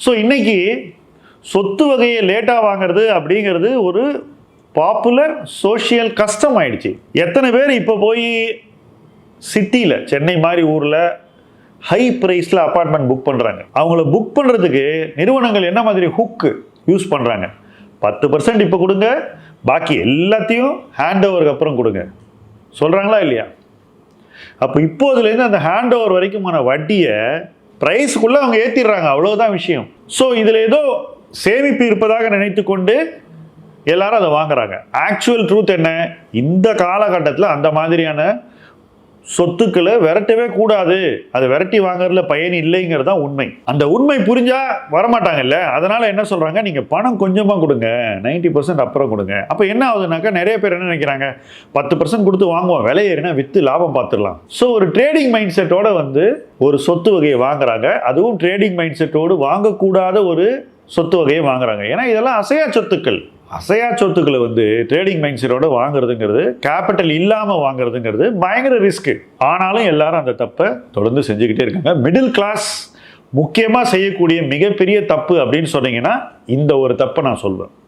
So இன்றைக்கி சொத்து வகையை லேட்டாக வாங்குறது அப்படிங்கிறது ஒரு பாப்புலர் சோஷியல் கஷ்டம் ஆயிடுச்சு. எத்தனை பேர் இப்போ போய் சிட்டியில் சென்னை மாதிரி ஊரில் ஹை ப்ரைஸில் அப்பார்ட்மெண்ட் புக் பண்ணுறாங்க அவங்கள புக் பண்ணுறதுக்கு நிறுவனங்கள் என்ன மாதிரி ஹுக்கு யூஸ் பண்ணுறாங்க பத்து பர்சன்ட் இப்போ கொடுங்க. பாக்கி எல்லாத்தையும் ஹேண்ட் ஓவருக்கு அப்புறம் கொடுங்க. சொல்கிறாங்களா இல்லையா? அப்போ இப்போதுலேருந்து அந்த ஹேண்ட் ஓவர் வரைக்குமான வட்டியை ப்ரைஸுக்குள்ளே அவங்க ஏற்றிடுறாங்க அவ்வளோதான் விஷயம். ஸோ இதில் ஏதோ சேமிப்பு இருப்பதாக நினைத்து கொண்டு எல்லாரும் அதை வாங்குறாங்க. ஆக்சுவல் ட்ரூத் என்ன? இந்த காலகட்டத்தில் அந்த மாதிரியான சொத்துக்களை விரட்டவே கூடாது. அதை விரட்டி வாங்குறதுல பயன் இல்லைங்கிறது தான் உண்மை. அந்த உண்மை புரிஞ்சா வரமாட்டாங்கல்ல? அதனால என்ன சொல்றாங்க? நீங்க பணம் கொஞ்சமா கொடுங்க. 90% பர்சன்ட் அப்புறம் கொடுங்க. அப்போ என்ன ஆகுதுனாக்கா நிறைய பேர் என்ன நினைக்கிறாங்க? பத்து பர்சன்ட் கொடுத்து வாங்குவோம். விலை ஏறினா வித்து லாபம் பார்த்துடலாம். ஸோ ஒரு ட்ரேடிங் மைண்ட் செட்டோட வந்து ஒரு சொத்து வகையை வாங்குறாங்க. அதுவும் ட்ரேடிங் மைண்ட் செட்டோடு வாங்கக்கூடாத ஒரு சொத்து வகையை வாங்குறாங்க. ஏன்னா இதெல்லாம் அசையா சொத்துக்கள். அசையா சொத்துக்களை வந்து ட்ரேடிங் மைண்ட் செட்டோட வாங்குறதுங்கிறது கேபிட்டல் இல்லாமல் வாங்குறதுங்கிறது பயங்கர ரிஸ்க்கு ஆனாலும் எல்லாரும் அந்த தப்பை தொடர்ந்து செஞ்சுக்கிட்டே இருக்காங்க. மிடில் கிளாஸ் முக்கியமாக செய்யக்கூடிய மிகப்பெரிய தப்பு அப்படின்னு சொன்னீங்கன்னா இந்த ஒரு தப்பை நான் சொல்வேன்.